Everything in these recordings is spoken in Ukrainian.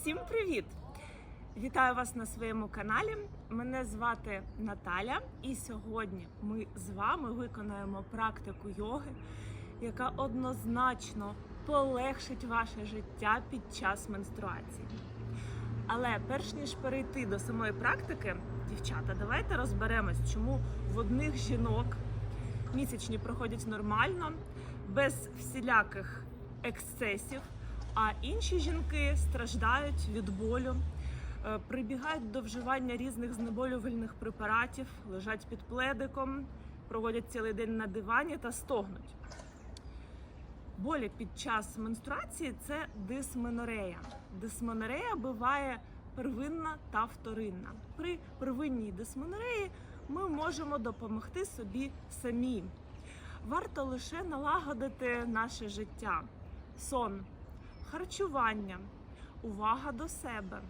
Всім привіт! Вітаю вас на своєму каналі. Мене звати Наталя, і сьогодні ми з вами виконаємо практику йоги, яка однозначно полегшить ваше життя під час менструації. Але перш ніж перейти до самої практики, дівчата, давайте розберемось, чому в одних жінок місячні проходять нормально, без всіляких ексцесів, а інші жінки страждають від болю, е, прибігають до вживання різних знеболювальних препаратів, лежать під пледиком, проводять цілий день на дивані та стогнуть. Болі під час менструації це дисменорея. Дисменорея буває первинна та вторинна. При первинній дисменореї ми можемо допомогти собі самі. Варто лише налагодити наше життя, сон, харчування, увага до себе,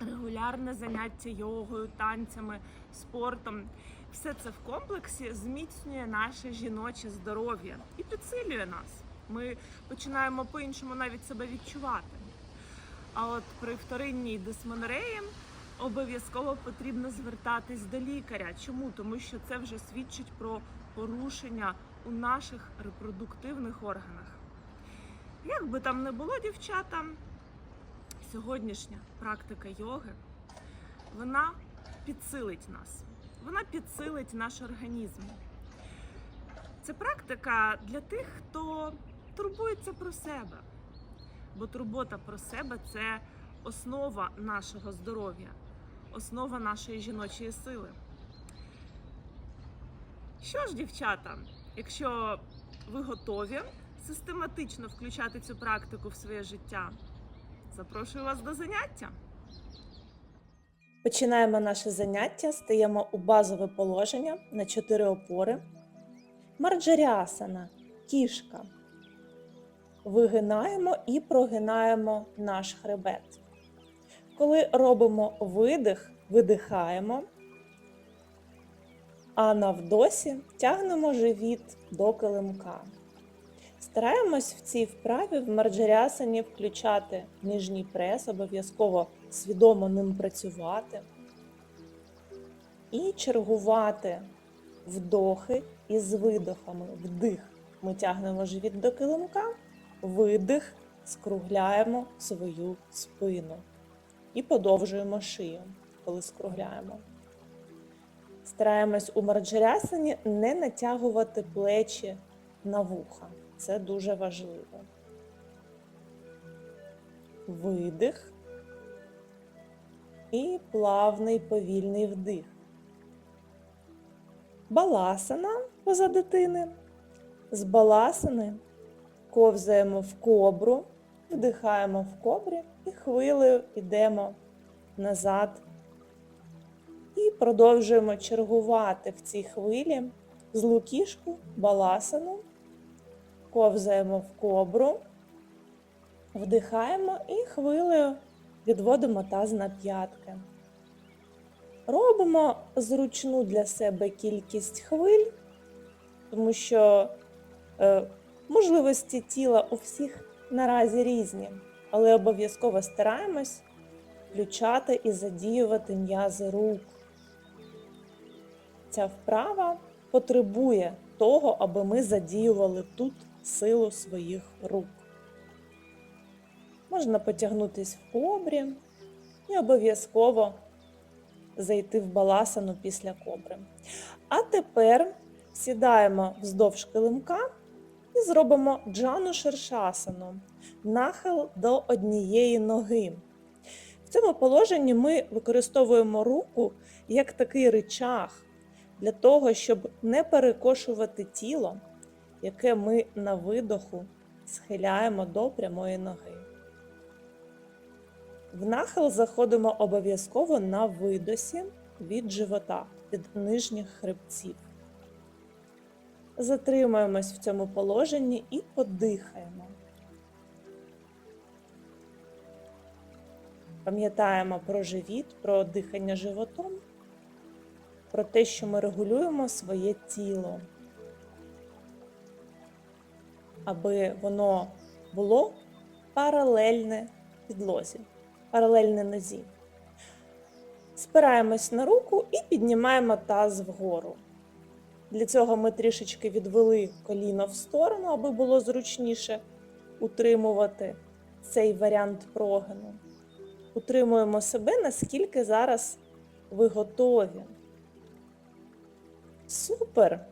регулярне заняття йогою, танцями, спортом. Все це в комплексі зміцнює наше жіноче здоров'я і підсилює нас. Ми починаємо по-іншому навіть себе відчувати. А от при вторинній дисменореї обов'язково потрібно звертатись до лікаря. Чому? Тому що це вже свідчить про порушення у наших репродуктивних органах. Як би там не було, дівчата, сьогоднішня практика йоги вона підсилить нас, вона підсилить наш організм. Це практика для тих, хто турбується про себе. Бо турбота про себе це основа нашого здоров'я, основа нашої жіночої сили. Що ж, дівчата, якщо ви готові систематично включати цю практику в своє життя, запрошую вас до заняття. Починаємо наше заняття, стаємо у базове положення на 4 опори. Марджаріасана, кішка. Вигинаємо і прогинаємо наш хребет. Коли робимо видих, видихаємо, а на вдосі тягнемо живіт до килимка. Стараємось в цій вправі в марджаріасані включати ніжній прес, обов'язково свідомо ним працювати. І чергувати вдохи із видохами. Вдих. Ми тягнемо живіт до килимка, видих, скругляємо свою спину. І подовжуємо шию, коли скругляємо. Стараємось у марджарясані не натягувати плечі на вуха. Це дуже важливо. Видих і плавний повільний вдих. Баласана поза дитини. З баласани ковзаємо в кобру, вдихаємо в кобрі і хвилею йдемо назад. І продовжуємо чергувати в цій хвилі злу кішку, баласану, ковзаємо в кобру, вдихаємо і хвилею відводимо таз на п'ятки. Робимо зручну для себе кількість хвиль, тому що е, можливості тіла у всіх наразі різні, але обов'язково стараємось включати і задіювати м'язи рук. Ця вправа потребує того, аби ми задіювали тут силу своїх рук. Можна потягнутись в кобрі і обов'язково зайти в баласану після кобри. А тепер сідаємо вздовж килимка і зробимо джану шершасану, нахил до однієї ноги. В цьому положенні ми використовуємо руку як такий ричаг для того, щоб не перекошувати тіло, яке ми на видоху схиляємо до прямої ноги. В нахил заходимо обов'язково на видосі від живота, від нижніх хребців. Затримуємось в цьому положенні і подихаємо. Пам'ятаємо про живіт, про дихання животом, про те, що ми регулюємо своє тіло, аби воно було паралельне підлозі. паралельно нозі. Спираємось на руку і піднімаємо таз вгору. Для цього ми трішечки відвели коліно в сторону, аби було зручніше утримувати цей варіант прогину. Утримуємо себе, наскільки зараз ви готові. Супер!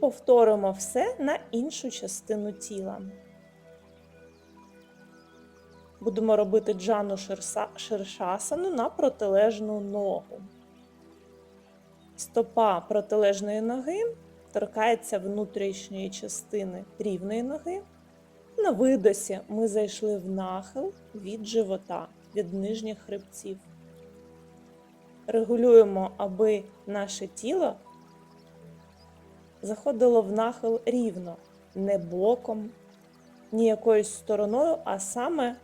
Повторимо все на іншу частину тіла. Будемо робити джану ширшасану на протилежну ногу. Стопа протилежної ноги торкається внутрішньої частини рівної ноги. На видосі ми зайшли в нахил від живота, від нижніх хребців. Регулюємо, аби наше тіло заходило в нахил рівно, не боком, ні якоюсь стороною, а саме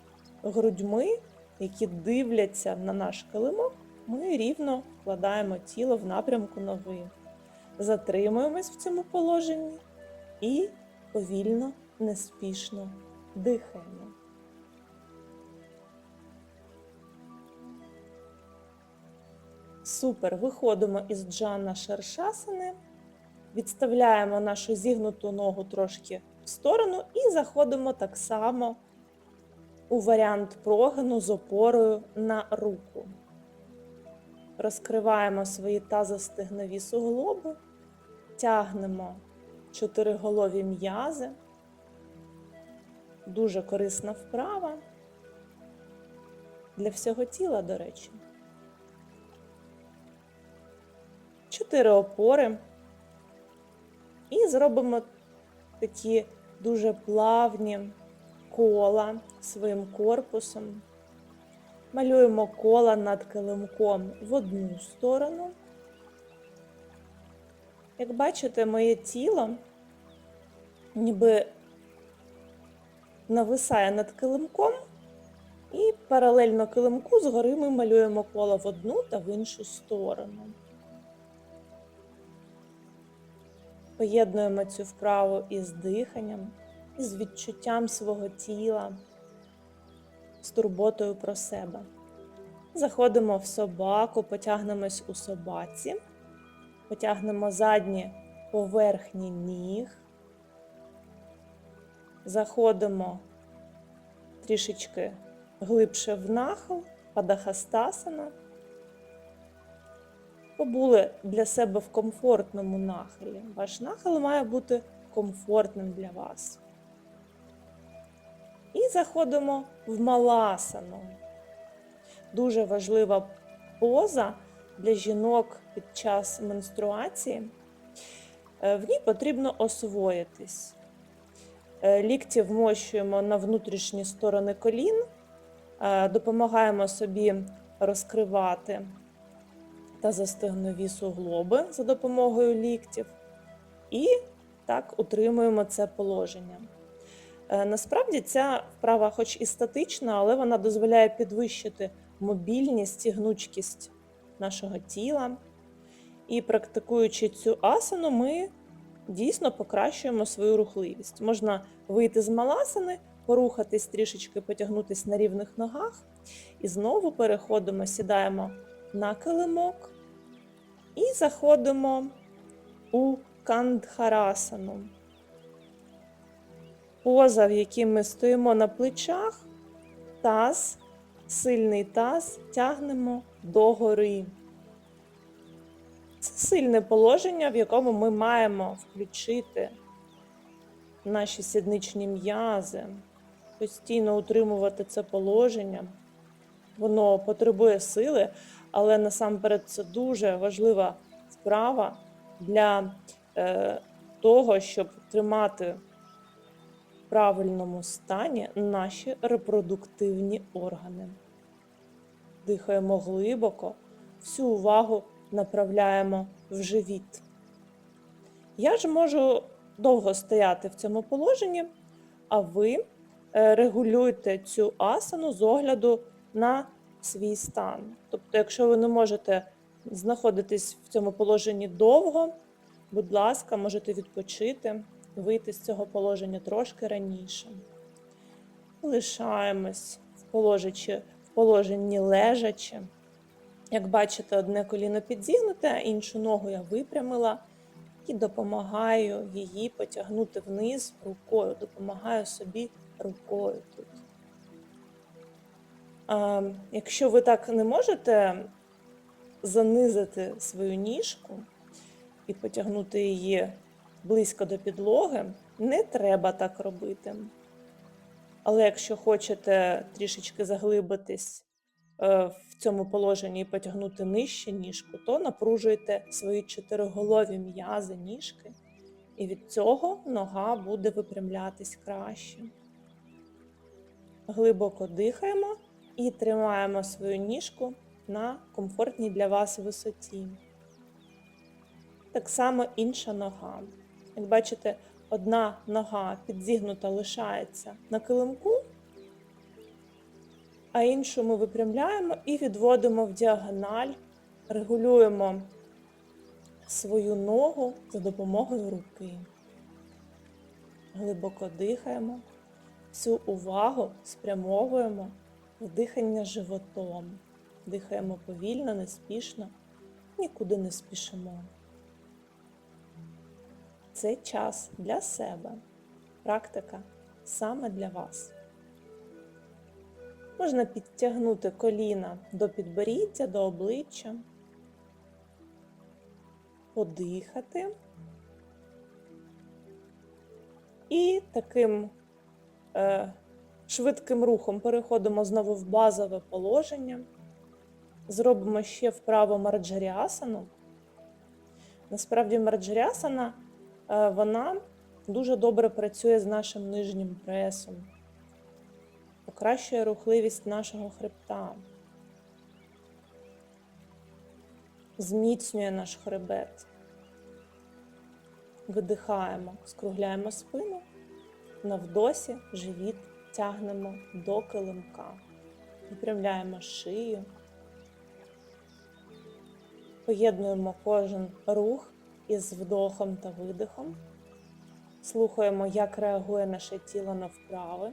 грудьми, які дивляться на наш килимок, ми рівно вкладаємо тіло в напрямку ноги. Затримуємось в цьому положенні і повільно, неспішно дихаємо. Супер. Виходимо із джана шершасани, відставляємо нашу зігнуту ногу трошки в сторону і заходимо так само у варіант прогину з опорою на руку. Розкриваємо свої тазостигнові суглоби, тягнемо чотириголові м'язи. Дуже корисна вправа для всього тіла, до речі. Чотири опори. І зробимо такі дуже плавні кола своїм корпусом. Малюємо кола над килимком в одну сторону. Як бачите, моє тіло ніби нависає над килимком, і паралельно килимку згори ми малюємо коло в одну та в іншу сторону. Поєднуємо цю вправу із диханням, із відчуттям свого тіла, з турботою про себе. Заходимо в собаку, потягнемось у собаці, потягнемо задні поверхні ніг, заходимо трішечки глибше в нахил, падахастасана. Побули для себе в комфортному нахилі. Ваш нахил має бути комфортним для вас. І заходимо в маласану. Дуже важлива поза для жінок під час менструації. Е, В ній потрібно освоїтись. Е, Лікті вмощуємо на внутрішні сторони колін, е, допомагаємо собі розкривати та застигнові суглоби за допомогою ліктів. І так утримуємо це положення. Е, Насправді ця вправа, хоч і статична, але вона дозволяє підвищити мобільність і гнучкість нашого тіла. І практикуючи цю асану, ми дійсно покращуємо свою рухливість. Можна вийти з маласани, порухатись трішечки, потягнутися на рівних ногах, і знову переходимо, сідаємо на килимок і заходимо у кандхарасану. Поза, в якій ми стоїмо на плечах, таз, сильний таз тягнемо догори. Це сильне положення, в якому ми маємо включити наші сідничні м'язи, постійно утримувати це положення. Воно потребує сили, але насамперед це дуже важлива справа для е, того, щоб тримати в правильному стані наші репродуктивні органи. Дихаємо глибоко, всю увагу направляємо в живіт. Я ж можу довго стояти в цьому положенні, а ви е, регулюйте цю асану з огляду на свій стан. Тобто, якщо ви не можете знаходитись в цьому положенні довго, будь ласка, можете відпочити, вийти з цього положення трошки раніше. Лишаємось в положачи в положенні лежачи. Як бачите, одне коліно підзігнуте, іншу ногу я випрямила і допомагаю її потягнути вниз рукою, допомагаю собі рукою тут. Якщо ви так не можете занизити свою ніжку і потягнути її близько до підлоги, не треба так робити. Але якщо хочете трішечки заглибитись е, в цьому положенні і потягнути нижче ніжку, то напружуйте свої чотириголові м'язи ніжки, і від цього нога буде випрямлятись краще. Глибоко дихаємо і тримаємо свою ніжку на комфортній для вас висоті. Так само інша нога. Як бачите, одна нога підзігнута лишається на килимку, а іншу ми випрямляємо і відводимо в діагональ, регулюємо свою ногу за допомогою руки. Глибоко дихаємо, всю увагу спрямовуємо дихання животом. Дихаємо повільно, неспішно, нікуди не спішимо. Це час для себе. Практика саме для вас. Можна підтягнути коліна до підборіддя, до обличчя, подихати. І таким е, швидким рухом переходимо знову в базове положення. Зробимо ще вправо марджаріасану. Насправді, марджаріасана е, вона дуже добре працює з нашим нижнім пресом, покращує рухливість нашого хребта, зміцнює наш хребет. Видихаємо, скругляємо спину, на вдосі живіт тягнемо до килимка, випрямляємо шию. Поєднуємо кожен рух із вдохом та видихом. Слухаємо, як реагує наше тіло на вправи.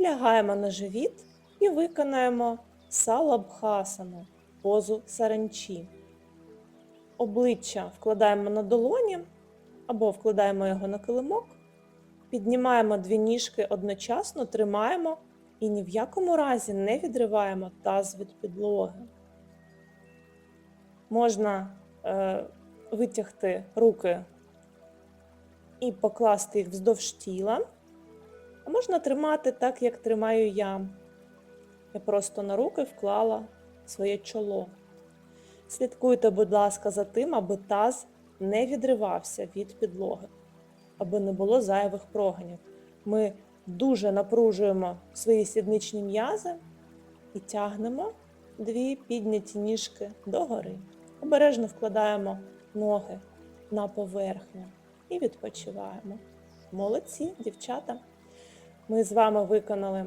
Лягаємо на живіт і виконаємо салабхасану, позу саранчі. Обличчя вкладаємо на долоні або вкладаємо його на килимок. Піднімаємо дві ніжки одночасно, тримаємо і ні в якому разі не відриваємо таз від підлоги. Можна е, витягти руки і покласти їх вздовж тіла, а можна тримати так, як тримаю я. Я просто на руки вклала своє чоло. Слідкуйте, будь ласка, за тим, аби таз не відривався від підлоги, аби не було зайвих проганів. Ми дуже напружуємо свої сідничні м'язи і тягнемо дві підняті ніжки догори. Обережно вкладаємо ноги на поверхню і відпочиваємо. Молодці, дівчата! Ми з вами виконали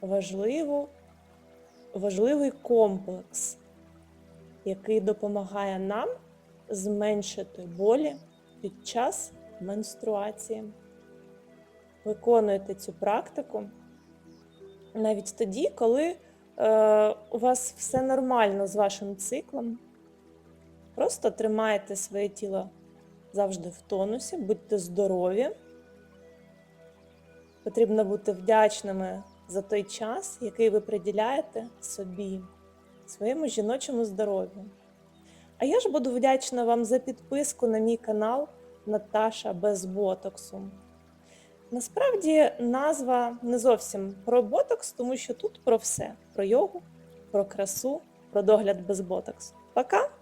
важливу, важливий комплекс, який допомагає нам зменшити болі під час менструації. Виконуйте цю практику навіть тоді, коли е, у вас все нормально з вашим циклом. Просто тримайте своє тіло завжди в тонусі, будьте здорові. Потрібно бути вдячними за той час, який ви приділяєте собі, своєму жіночому здоров'ю. А я ж буду вдячна вам за підписку на мій канал Наташа без ботоксу. Насправді назва не зовсім про ботокс, тому що тут про все: про йогу, про красу, про догляд без ботоксу. Пока!